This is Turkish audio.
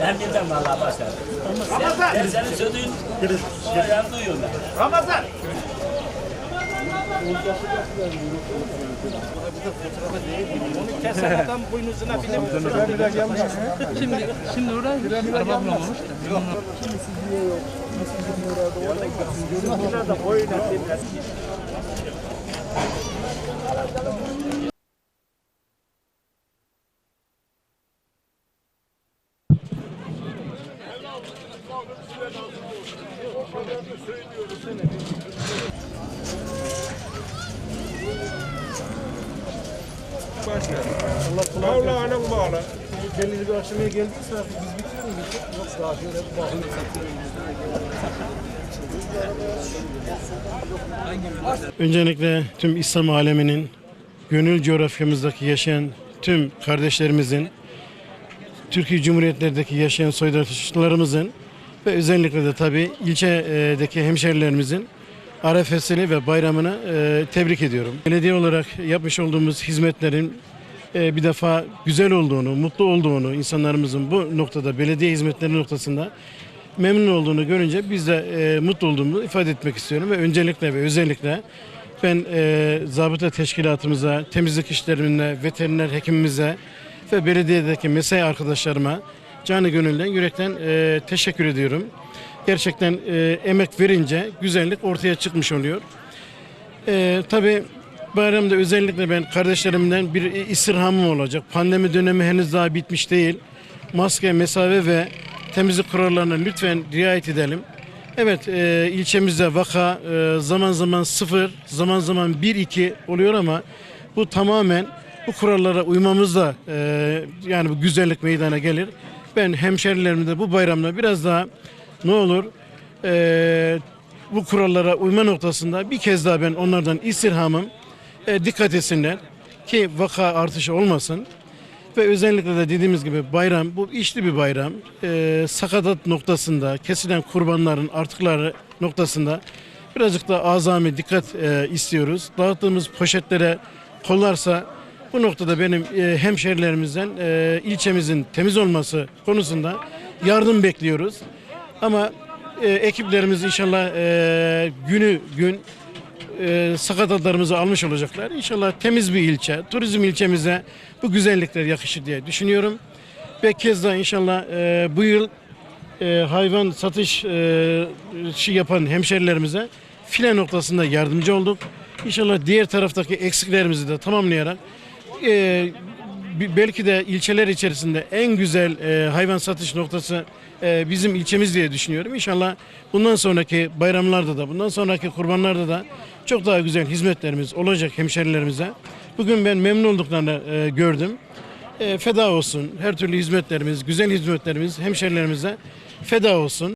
Ben bilmem vallahi başkanım. Sen, ben senin sözün o ayağını duyuyorum ben. Ramazan. Şimdi şimdi oraya araba da. Allah'ın bağlı. Belli bir aşamaya geldiyse artık biz bitiyor muyuz? Yok daha şöyle bakın Öncelikle tüm İslam aleminin gönül coğrafyamızdaki yaşayan tüm kardeşlerimizin, Türkiye Cumhuriyetlerdeki yaşayan soydaşlarımızın ve özellikle de tabii ilçedeki hemşerilerimizin arefesini ve bayramını e, tebrik ediyorum. Belediye olarak yapmış olduğumuz hizmetlerin e, bir defa güzel olduğunu, mutlu olduğunu, insanlarımızın bu noktada belediye hizmetleri noktasında memnun olduğunu görünce biz de e, mutlu olduğumuzu ifade etmek istiyorum ve öncelikle ve özellikle ben e, zabıta teşkilatımıza, temizlik işlerine, veteriner hekimimize ve belediyedeki mesai arkadaşlarıma canı gönülden yürekten e, teşekkür ediyorum. Gerçekten e, emek verince güzellik ortaya çıkmış oluyor. E, tabii bayramda özellikle ben kardeşlerimden bir istirhamım olacak. Pandemi dönemi henüz daha bitmiş değil. Maske, mesafe ve temizlik kurallarına lütfen riayet edelim. Evet e, ilçemizde vaka e, zaman zaman sıfır, zaman zaman 1-2 oluyor ama bu tamamen bu kurallara uymamızla e, yani bu güzellik meydana gelir. Ben hemşerilerime de bu bayramda biraz daha ne olur e, bu kurallara uyma noktasında bir kez daha ben onlardan istirhamım e, dikkat etsinler ki vaka artışı olmasın. Ve özellikle de dediğimiz gibi bayram bu işli bir bayram. E, sakatat noktasında kesilen kurbanların artıkları noktasında birazcık da azami dikkat e, istiyoruz. Dağıttığımız poşetlere kollarsa bu noktada benim e, hemşerilerimizden e, ilçemizin temiz olması konusunda yardım bekliyoruz. Ama e, ekiplerimiz inşallah e, günü gün e, sakatatlarımızı almış olacaklar. İnşallah temiz bir ilçe, turizm ilçemize bu güzellikler yakışır diye düşünüyorum. Ve kez daha inşallah e, bu yıl e, hayvan satış e, işi yapan hemşerilerimize file noktasında yardımcı olduk. İnşallah diğer taraftaki eksiklerimizi de tamamlayarak e, belki de ilçeler içerisinde en güzel e, hayvan satış noktası e, bizim ilçemiz diye düşünüyorum. İnşallah bundan sonraki bayramlarda da, bundan sonraki kurbanlarda da çok daha güzel hizmetlerimiz olacak hemşerilerimize. Bugün ben memnun olduklarını e, gördüm. E, feda olsun. Her türlü hizmetlerimiz, güzel hizmetlerimiz hemşerilerimize feda olsun.